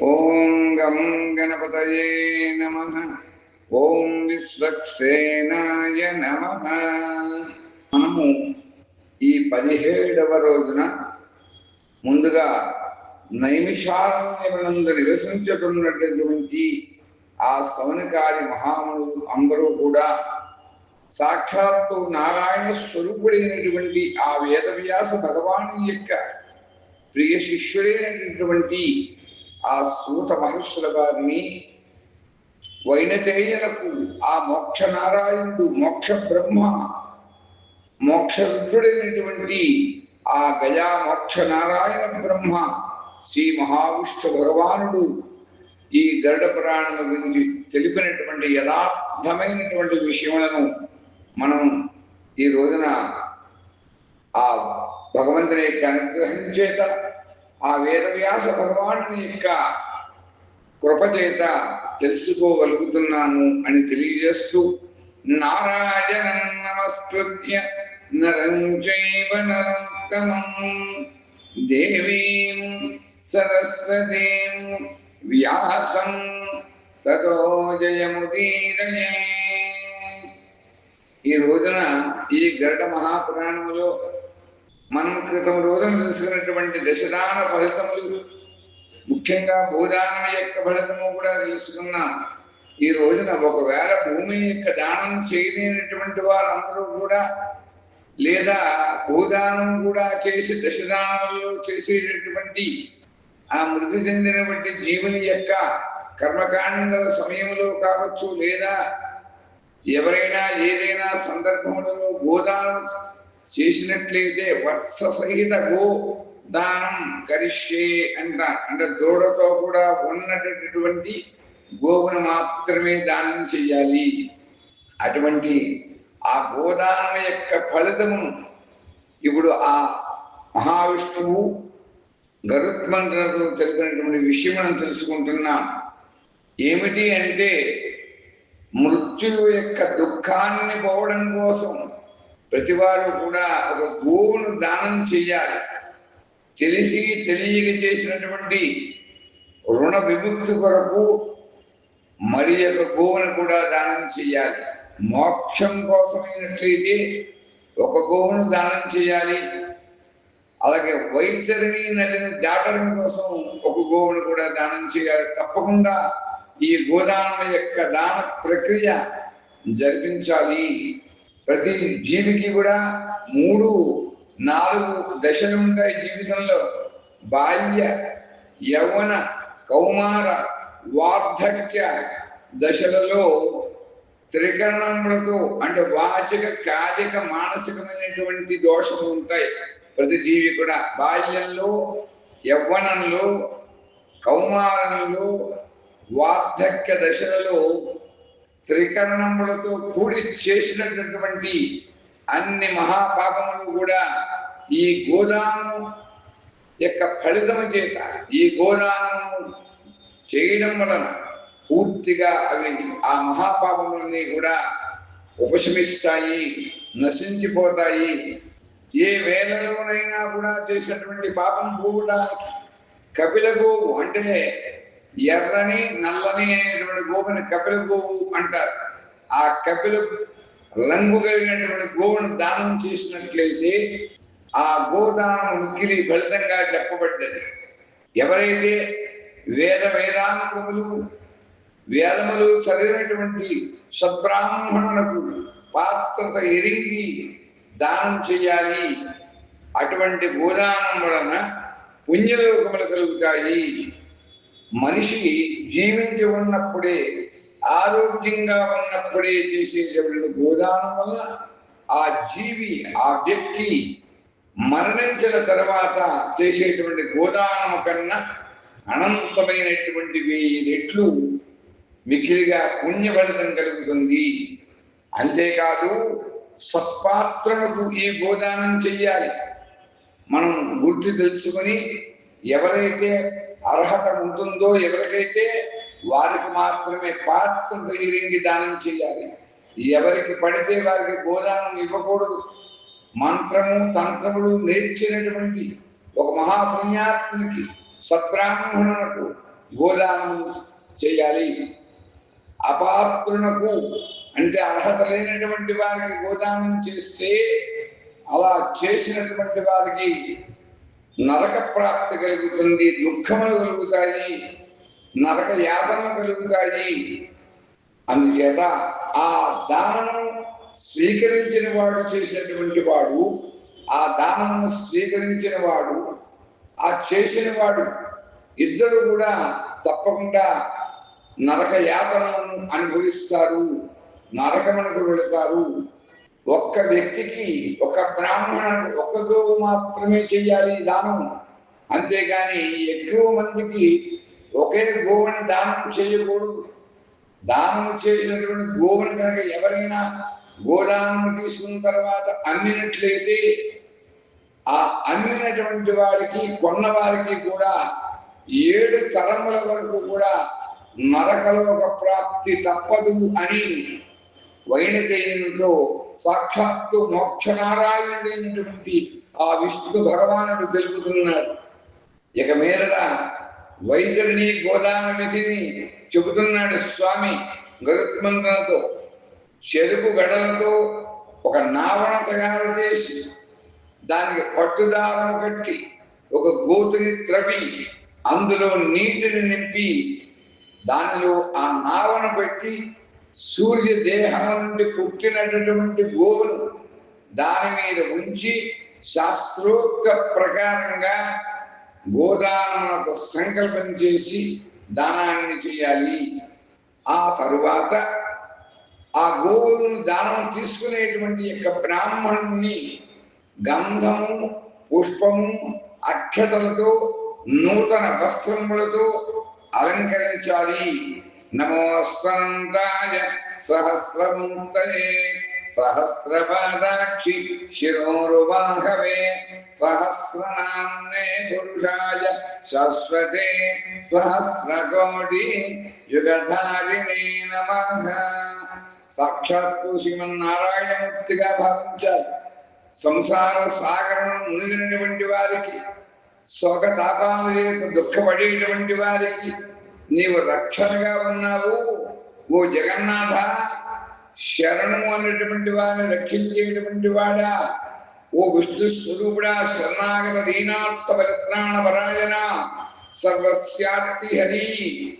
ఓం గం గణపతయే నమ. ఓం విశ్వక్సేనాయ నమ. మనము ఈ పదిహేడవ రోజున ముందుగా నైమిషారణ్యమునందు నివసించుకున్నటువంటి ఆ సౌనకారి మహాములు అందరూ కూడా సాక్షాత్తు నారాయణ స్వరూపుడైనటువంటి ఆ వేదవ్యాస భగవాను యొక్క ప్రియ శిష్యుడైనటువంటి ఆ సూత మహర్షుల వారిని వైనతేయులకు ఆ మోక్ష నారాయణుడు మోక్ష బ్రహ్మ మోక్ష రుద్రుడైనటువంటి ఆ గయా మోక్ష నారాయణ బ్రహ్మ శ్రీ మహావిష్ణు భగవానుడు ఈ గరుడ పురాణం గురించి తెలిపినటువంటి యథార్థమైనటువంటి విషయములను మనం ఈ రోజున ఆ భగవంతుని యొక్క అనుగ్రహం చేత ఆ వేదవ్యాస భగవాను యొక్క కృపచేత తెలుసుకోగలుగుతున్నాను అని తెలియజేస్తూ నారాయణ నమస్కృత్య నరంచైవ నరోత్తమం దేవీం సరస్వతీం వ్యాసం తతో జయముదీరయే. ఈ రోజున ఈ గరుడ మహాపురాణములో మనం క్రితం రోజున తెలుసుకున్నటువంటి దశదాన ఫలితములు ముఖ్యంగా భూదానం యొక్క ఫలితము కూడా తెలుసుకున్నాం. ఈ రోజున ఒకవేళ భూమి యొక్క దానం చేయలేనటువంటి వారందరూ కూడా లేదా భూదానం కూడా చేసి దశదానంలో చేసేటటువంటి ఆ మృతి చెందినటువంటి జీవుని యొక్క కర్మకాండల సమయంలో కావచ్చు లేదా ఎవరైనా ఏదైనా సందర్భములలో గోదానం చేసినట్లయితే వత్స సహిత గో దానం కరిష్యే అంట. అంటే దూడతో కూడా ఉన్నటువంటి గోవును మాత్రమే దానం చెయ్యాలి. అటువంటి ఆ గోదానం యొక్క ఫలితము ఇప్పుడు ఆ మహావిష్ణువు గరుత్మంతులతో తెలిపినటువంటి విషయం మనం తెలుసుకుంటున్నాం. ఏమిటి అంటే మృత్యువు యొక్క దుఃఖాన్ని పోవడం కోసం ప్రతివారు కూడా ఒక గోవును దానం చేయాలి. తెలిసి తెలియక చేసినటువంటి రుణ విముక్తి కొరకు మరి యొక్క గోవును కూడా దానం చేయాలి. మోక్షం కోసమైనట్లయితే ఒక గోవును దానం చేయాలి. అలాగే వైతరిణి నదిని దాటడం కోసం ఒక గోవును కూడా దానం చేయాలి. తప్పకుండా ఈ గోదానం యొక్క దాన ప్రక్రియ జరిపించాలి. ప్రతి జీవికి కూడా మూడు నాలుగు దశలు ఉంటాయి జీవితంలో. బాల్య యవన కౌమార వార్ధక్య దశలలో త్రికరణములతో అంటే వాచిక కాలిక మానసికమైనటువంటి దోషములు ఉంటాయి ప్రతి జీవి కూడా. బాల్యంలో యవ్వనంలో కౌమారంలో వార్ధక్య దశలలో త్రికరణములతో కూడి చేసినటువంటి అన్ని మహాపాపములు కూడా ఈ గోదానము యొక్క ఫలితము చేత ఈ గోదానము చేయడం వలన పూర్తిగా అవి ఆ మహాపాపములన్నీ కూడా ఉపశమిస్తాయి నశించిపోతాయి. ఏ వేళలోనైనా కూడా చేసినటువంటి పాపం పోవడానికి కపిలకు అంటే ఎర్రని నల్లని అయినటువంటి గోవుని కపిల గోవు అంటారు. ఆ కపిల రంగు కలిగినటువంటి గోవును దానం చేసినట్లయితే ఆ గోదానం మిక్కిలి ఫలితంగా చెప్పబడ్డది. ఎవరైతే వేద వేదాంగములు వేదములు చదివినటువంటి సద్బ్రాహ్మణులకు పాత్రత ఎరిగి దానం చేయాలి అటువంటి గోదానం వలన పుణ్యలోకములు కలుగుతాయి. మనిషి జీవించి ఉన్నప్పుడే ఆరోగ్యంగా ఉన్నప్పుడే చేసేటటువంటి గోదానం వల్ల ఆ జీవి ఆ వ్యక్తి మరణించిన తర్వాత చేసేటువంటి గోదానము కన్నా అనంతమైనటువంటి వెయ్యి రెట్లు మిగిలిగా పుణ్యఫలితం కలుగుతుంది. అంతేకాదు సత్పాత్రలకు ఈ గోదానం చెయ్యాలి. మనం గుర్తు తెలుసుకొని ఎవరైతే అర్హత ఉంటుందో ఎవరికైతే వారికి మాత్రమే పాత్ర ఎరిగి దానం చేయాలి. ఎవరికి పడితే వారికి గోదానం ఇవ్వకూడదు. మంత్రము తంత్రములు నేర్చినటువంటి ఒక మహాపుణ్యాత్మునికి సద్బ్రాహ్మణులకు గోదానం చేయాలి. అపాత్రునకు అంటే అర్హత లేనటువంటి వారికి గోదానం చేస్తే అలా చేసినటువంటి వారికి నరక ప్రాప్తి కలుగుతుంది దుఃఖములు కలుగుతాయి నరక యాతన కలుగుతాయి. అందుచేత ఆ దానము స్వీకరించిన వాడు చేసినటువంటి వాడు ఆ దానమును స్వీకరించిన వాడు ఆ చేసిన వాడు ఇద్దరు కూడా తప్పకుండా నరక యాతనను అనుభవిస్తారు నరకమునకు వెళతారు. ఒక్క వ్యక్తికి ఒక బ్రాహ్మణుడు ఒక్క గోవు మాత్రమే చెయ్యాలి దానం. అంతేగాని ఎక్కువ మందికి ఒకే గోవుని దానం చేయకూడదు. దానము చేసినటువంటి గోవుని కనుక ఎవరైనా గోదానం తీసుకున్న తర్వాత అమ్మినట్లయితే ఆ అమ్మినటువంటి వాడికి కొన్న వారికి కూడా ఏడు తరముల వరకు కూడా నరకలోక ప్రాప్తి తప్పదు అని వైణదేయునితో సాక్షాత్తు మోక్షనారాయణుడైనటువంటి ఆ విష్ణు భగవానుడు తెలుపుతున్నాడు. ఇక మీదట వైఖరిని గోదానమిధిని చెబుతున్నాడు స్వామి గరుత్మంతులతో. చెరుపు గడలతో ఒక నావణ తయారు చేసి దానికి పట్టుదారం కట్టి ఒక గోతుని త్రవి అందులో నీటిని నింపి దానిలో ఆ నావను పెట్టి సూర్య దేహం నుండి పుట్టినటువంటి గోవును దాని మీద ఉంచి శాస్త్రోక్త ప్రకారంగా గోదానమునకు సంకల్పం చేసి దానాన్ని చేయాలి. ఆ తరువాత ఆ గోవులను దానం తీసుకునేటువంటి యొక్క బ్రాహ్మణుని గంధము పుష్పము అక్షతలతో నూతన వస్త్రములతో అలంకరించాలి. నమోస్తంతాయ సహస్రముక్తయే సహస్రపాదాక్షి శిరోరువాహవే సహస్రనామ్నే పురుషాయ శాశ్వతే సహస్రకోటి యుగధారిణే నమ సాక్షాత్తు శ్రీమన్నారాయణమూర్తిగా భావించారు సంసార సాగరం మునిగినటువంటి వారికి శోకతాపాలు దుఃఖపడేటువంటి వారికి నీవు రక్షణగా ఉన్నావు. ఓ జగన్నాథ శరణము అన్నటువంటి వారిని రక్షించేటువంటి వాడా? ఓ విష్ణు స్వరూపుడా శరణాగత దీనార్థ పరిత్రాణ పరాయణ సర్వస్యార్తి హరి.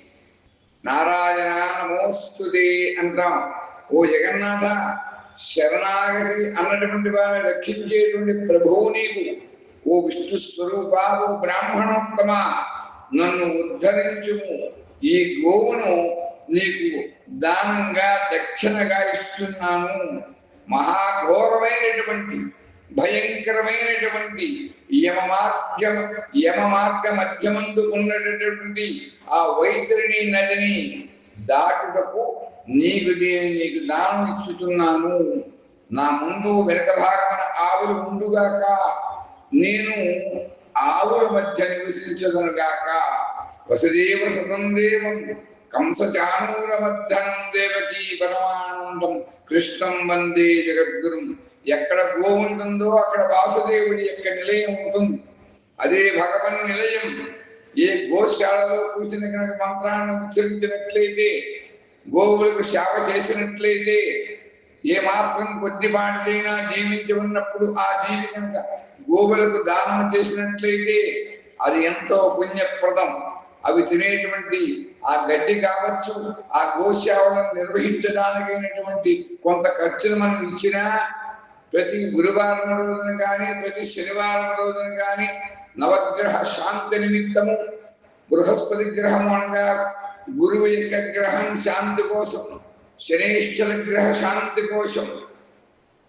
నారాయణ నమోస్తుతే అంటాం. ఓ జగన్నాథ శరణాగతి అన్నటువంటి వారిని రక్షించేటువంటి ప్రభువు నీవు. ఓ విష్ణు స్వరూపా ఓ బ్రాహ్మణోత్తమ నన్ను ఉద్ధరించుము. ఈ గోవును నీకు దానంగా దక్షిణగా ఇస్తున్నాను. మహాఘోరమైనటువంటి భయంకరమైనటువంటి యమ మార్గం యమ మార్గ మధ్యమందు ఉన్నటువంటి ఆ వైతరిణి నదిని దాటుటకు నీకు దేని నీకు దానం ఇచ్చుతున్నాను. నా ముందు వెనక భాగమున ఆవులు ఉండుగాక నేను ఆవుల మధ్య నివసించదనుగాక వసుదేవ సుతం దేవం కంసచానూర దేవకీ పరమానందం కృష్ణం వందే జగద్గురుం ఎక్కడ గో ఉంటుందో అక్కడ వాసుదేవుడి యొక్క నిలయం ఉంటుంది. అదే భగవన్ నిలయం. ఏ గోశాలలో కూర్చుని కనుక మంత్రాన్ని ఉచ్చరించినట్లయితే గోవులకు సేవ చేసినట్లయితే ఏ మాత్రం కొద్దిపాటిదైనా జీవించి ఉన్నప్పుడు ఆ జీవి కనుక గోవులకు దానం చేసినట్లయితే అది ఎంతో పుణ్యప్రదం. అవి తినేటువంటి ఆ గడ్డి కావచ్చు ఆ గోశావలను నిర్వహించడానికైనటువంటి కొంత ఖర్చును మనం ఇచ్చినా ప్రతి గురువారం రోజున కానీ ప్రతి శనివారం రోజున కానీ నవగ్రహ శాంతి నిమిత్తము బృహస్పతి గ్రహం అనగా గురువు యొక్క గ్రహం శాంతి కోసం శనేశ్వర గ్రహ శాంతి కోసం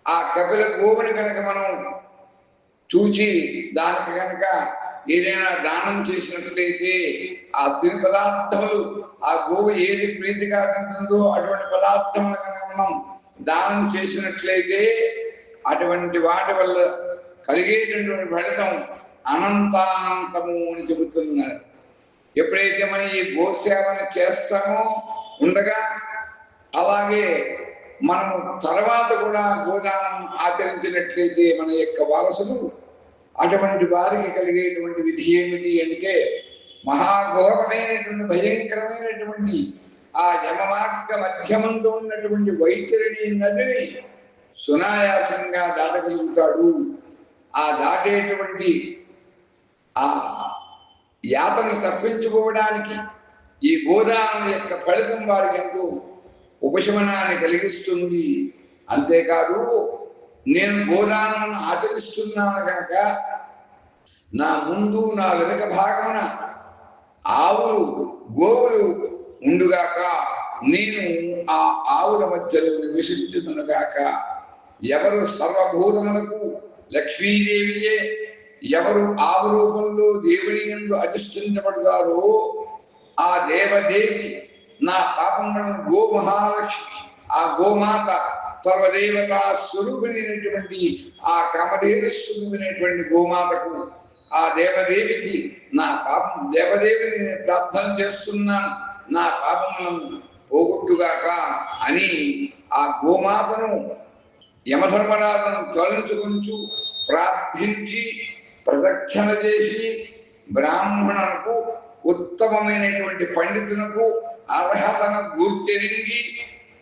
ఆ కపిల గోవుని కనుక మనం చూచి దానికి కనుక ఏదైనా దానం చేసినట్లయితే ఆ తిని పదార్థములు ఆ గోవు ఏది ప్రీతిగా తింటుందో అటువంటి పదార్థములు కనుక మనం దానం చేసినట్లయితే అటువంటి వాటి వల్ల కలిగేటటువంటి ఫలితం అనంతానంతము అని చెబుతున్నారు. ఎప్పుడైతే మనం ఈ గోసేవన చేస్తామో ఉండగా అలాగే మనము తర్వాత కూడా గోదానం ఆచరించినట్లయితే మన యొక్క వారసులు అటువంటి వారికి కలిగేటువంటి విధి ఏమిటి అంటే మహాఘోరమైనటువంటి భయంకరమైనటువంటి ఆ యమమార్గ మధ్యమంతో ఉన్నటువంటి వైతరిణి నదిని సునాయాసంగా దాటగలుగుతాడు. ఆ దాటేటువంటి ఆ యాతను తప్పించుకోవడానికి ఈ గోదానం యొక్క ఫలితం వారికి ఎంతో ఉపశమనాన్ని కలిగిస్తుంది. అంతేకాదు నేను గోదానమును ఆచరిస్తున్నాను కనుక నా ముందు నా వెనుక భాగమున ఆవులు గోవులు ఉండుగాక నేను ఆ ఆవుల మధ్యలో నివసించుతునుగాక ఎవరు సర్వభూతములకు లక్ష్మీదేవియే ఎవరు ఆవు రూపంలో దేవుని నుండి అధిష్ఠించబడతారో ఆ దేవదేవి నా పాపములను గో మహాలక్ష్మి ఆ గోమాత సర్వదేవతా స్వరూపుడైనటువంటి ఆ కామదేవ స్వరూపినటువంటి గోమాతకు ఆ దేవదేవికి నా పాపం దేవదేవిని ప్రార్థన చేస్తున్నాను నా పాపములను పోగొట్టుగాక అని ఆ గోమాతను యమధర్మరాజను తలంచుకుంటూ ప్రార్థించి ప్రదక్షిణ చేసి బ్రాహ్మణులకు ఉత్తమమైనటువంటి పండితులకు అర్హతను గుర్తెరిగి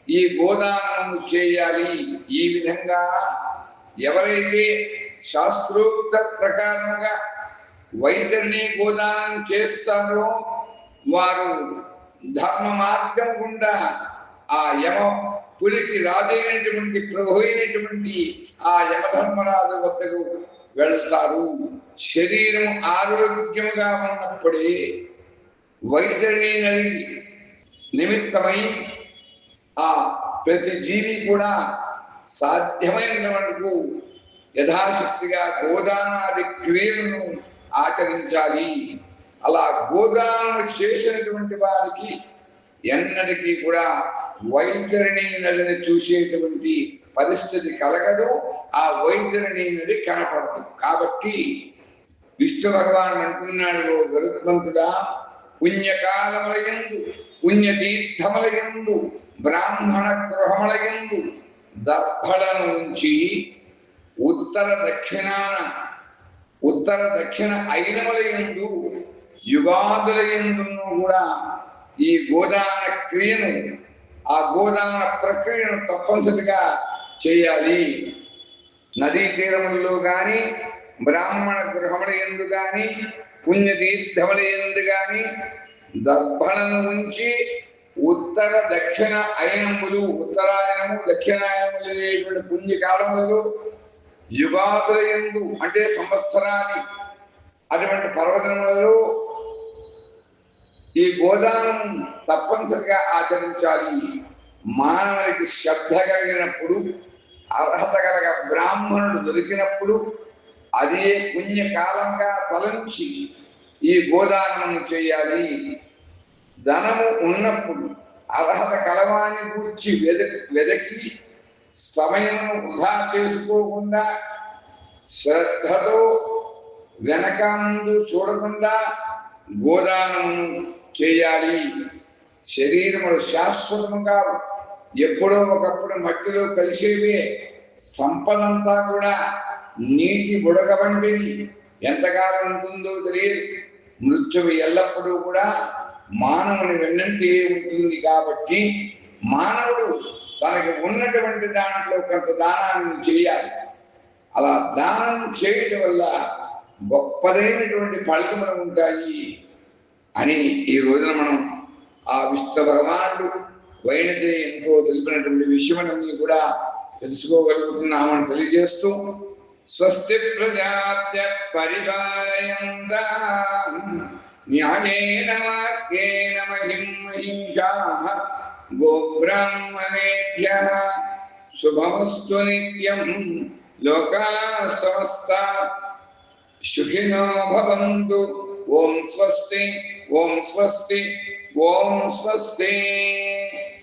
ఈ గోదానము చేయాలి. ఈ విధంగా ఎవరైతే శాస్త్రోక్త ప్రకారంగా వైతరిని గోదానం చేస్తారో వారు ధర్మ మార్గం గుండా ఆ యమ పులికి రాజైనటువంటి ప్రభు అయినటువంటి ఆ యమధర్మరాజు వద్దకు వెళ్తారు. శరీరం ఆరోగ్యముగా ఉన్నప్పుడే వైతరిని నది నిమిత్తమై ఆ ప్రతి జీవి కూడా సాధ్యమైనందుకు యథాశక్తిగా గోదానాది క్రియలను ఆచరించాలి. అలా గోదానం చేసినటువంటి వారికి ఎన్నటికీ కూడా వైతరిణి నదిని చూసేటువంటి పరిస్థితి కలగదు. ఆ వైతరిణి నది కనపడదు. కాబట్టి విష్ణు భగవాన్ అంటున్నాడు గరుత్మంతుడా పుణ్యకాలములయందు పుణ్యతీర్థములయందు బ్రాహ్మణ గృహములయందు దర్భలను ఉంచి ఉత్తర దక్షిణాన ఉత్తర దక్షిణ ఐనములయందు యుగాదులయందును కూడా ఈ గోదాన క్రియను ఆ గోదాన ప్రక్రియను తప్పనిసరిగా చేయాలి. నదీ తీరములలో గాని బ్రాహ్మణ గృహముల ఎందు కానీ పుణ్యతీర్థముల ఎందు కానీ దర్భలను ఉంచి ఉత్తర దక్షిణ అయనములు ఉత్తరాయణము దక్షిణాయనములు అనేటువంటి పుణ్యకాలములలో యుగాదుల అంటే సంవత్సరాన్ని అటువంటి పర్వతములలో ఈ గోదానం తప్పనిసరిగా ఆచరించాలి. మానవునికి శ్రద్ధ కలిగినప్పుడు అర్హత కలగ బ్రాహ్మణుడు దొరికినప్పుడు అదే పుణ్యకాలంగా తలంచి ఈ గోదానము చేయాలి. ధనము ఉన్నప్పుడు అర్హత కలవాన్ని గూర్చి వెదకి వెదకి సమయం వృధా చేసుకోకుండా శ్రద్ధతో వెనక ముందు చూడకుండా గోదానము చేయాలి. శరీరములు శాశ్వతముగా ఎప్పుడో ఒకప్పుడు మట్టిలో కలిసేవే. సంపదంతా కూడా నీటి బుడగ వంటిది. ఎంతకాలం ఉంటుందో తెలియదు. మృత్యువు ఎల్లప్పుడూ కూడా మానవుని వెన్నంటే ఉంటుంది కాబట్టి మానవుడు తనకి ఉన్నటువంటి దాంట్లో కొంత దానాన్ని చేయాలి. అలా దానం చేయటం వల్ల గొప్పదైనటువంటి ఫలితములు ఉంటాయి అని ఈ రోజున మనం ఆ విష్ణు భగవానుడు వైనతే ఎంతో తెలిపినటువంటి విషయములన్నీ కూడా తెలుసుకోగలుగుతున్నామని తెలియజేస్తూ స్వస్తి ప్రజాత్య పరిపాలయంత ज्ञानेन मार्गेण महिम् अहिंसाः गोब्राह्मणेभ्यः शुभमस्तु नित्यं लोकाः समस्ता सुखिनो भवन्तु। ॐ स्वस्ति ॐ स्वस्ति ॐ स्वस्ति।